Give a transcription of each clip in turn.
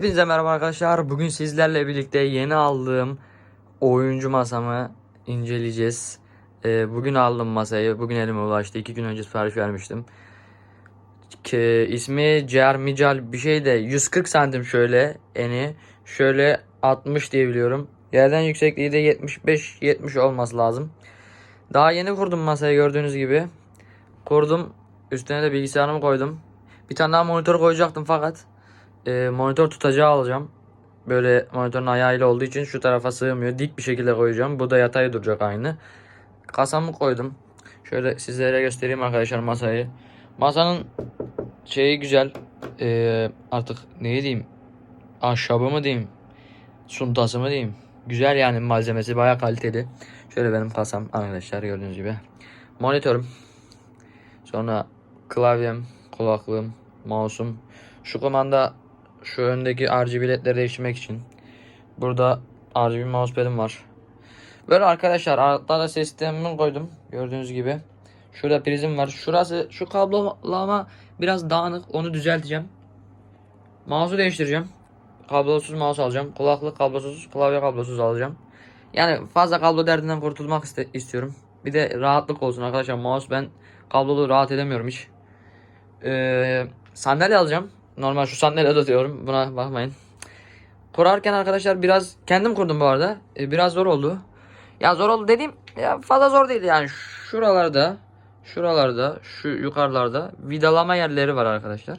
Hepinize merhaba arkadaşlar. Bugün sizlerle birlikte yeni aldığım oyuncu masamı inceleyeceğiz. Ee, bugün aldım masayı. Bugün elime ulaştı. İki gün önce sipariş vermiştim. Ki, ismi Cer Mical bir şey de 140 santim şöyle eni. Şöyle 60 diye biliyorum. Yerden yüksekliği de 75-70 olması lazım. Daha yeni kurdum masayı gördüğünüz gibi. Kurdum. Üstüne de bilgisayarımı koydum. Bir tane daha monitör koyacaktım fakat e, monitör tutacağı alacağım. Böyle monitörün ayağıyla olduğu için şu tarafa sığmıyor. Dik bir şekilde koyacağım. Bu da yatay duracak aynı. Kasamı koydum. Şöyle sizlere göstereyim arkadaşlar masayı. Masanın şeyi güzel. E, artık ne diyeyim? Ahşabı mı diyeyim? Suntası mı diyeyim? Güzel yani malzemesi baya kaliteli. Şöyle benim kasam arkadaşlar gördüğünüz gibi. Monitörüm. Sonra klavyem, kulaklığım, mouse'um. Şu kumanda şu öndeki RGB ledleri değiştirmek için. Burada RGB mousepad'im var. Böyle arkadaşlar altta da ses sistemimi koydum. Gördüğünüz gibi. Şurada prizim var. Şurası şu kablolama biraz dağınık. Onu düzelteceğim. Mouse'u değiştireceğim. Kablosuz mouse alacağım. Kulaklık kablosuz, klavye kablosuz alacağım. Yani fazla kablo derdinden kurtulmak iste- istiyorum. Bir de rahatlık olsun arkadaşlar. Mouse ben kablolu rahat edemiyorum hiç. Ee, sandalye alacağım. Normal şu sandalye tutuyorum. Buna bakmayın. Kurarken arkadaşlar biraz kendim kurdum bu arada. Ee, biraz zor oldu. Ya zor oldu dediğim ya fazla zor değil yani. Şuralarda, şuralarda, şu yukarılarda vidalama yerleri var arkadaşlar.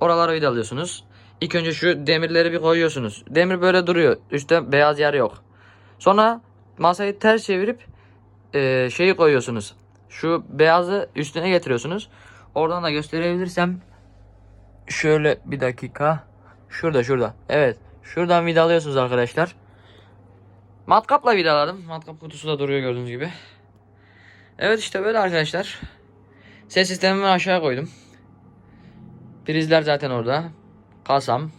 Oralara vidalıyorsunuz. İlk önce şu demirleri bir koyuyorsunuz. Demir böyle duruyor. Üstte beyaz yer yok. Sonra masayı ters çevirip e, şeyi koyuyorsunuz. Şu beyazı üstüne getiriyorsunuz. Oradan da gösterebilirsem şöyle bir dakika. Şurada şurada. Evet. Şuradan vidalıyorsunuz arkadaşlar. Matkapla vidaladım. Matkap kutusu da duruyor gördüğünüz gibi. Evet işte böyle arkadaşlar. Ses sistemimi aşağı koydum. Prizler zaten orada. Kasam.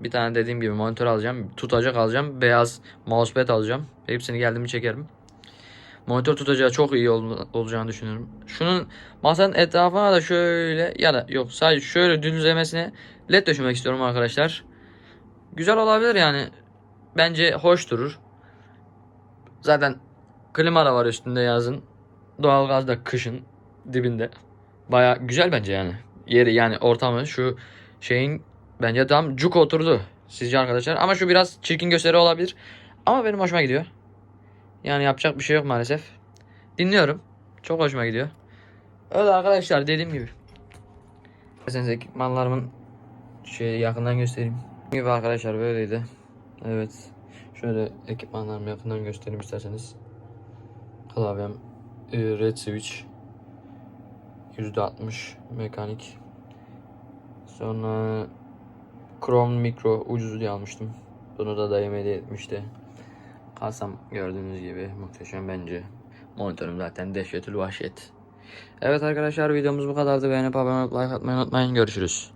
Bir tane dediğim gibi monitör alacağım. Tutacak alacağım. Beyaz mousepad alacağım. Hepsini geldiğimi çekerim. Monitör tutacağı çok iyi ol- olacağını düşünüyorum. Şunun masanın etrafına da şöyle ya da yok sadece şöyle düzlemesine led döşemek istiyorum arkadaşlar. Güzel olabilir yani. Bence hoş durur. Zaten klima da var üstünde yazın. Doğalgaz da kışın dibinde. Baya güzel bence yani. Yeri yani ortamı şu şeyin bence tam cuk oturdu. Sizce arkadaşlar. Ama şu biraz çirkin gösteri olabilir. Ama benim hoşuma gidiyor. Yani yapacak bir şey yok maalesef. Dinliyorum. Çok hoşuma gidiyor. Öyle arkadaşlar dediğim gibi. İsterseniz ekipmanlarımın şey yakından göstereyim. Gibi arkadaşlar böyleydi. Evet. Şöyle ekipmanlarımı yakından göstereyim isterseniz. Klavyem e, Red Switch %60 mekanik. Sonra Chrome Micro ucuz diye almıştım. Bunu da dayım hediye etmişti. Kasam gördüğünüz gibi muhteşem bence. Monitörüm zaten dehşetül vahşet. Evet arkadaşlar videomuz bu kadardı. Beğenip abone olup like atmayı unutmayın. Görüşürüz.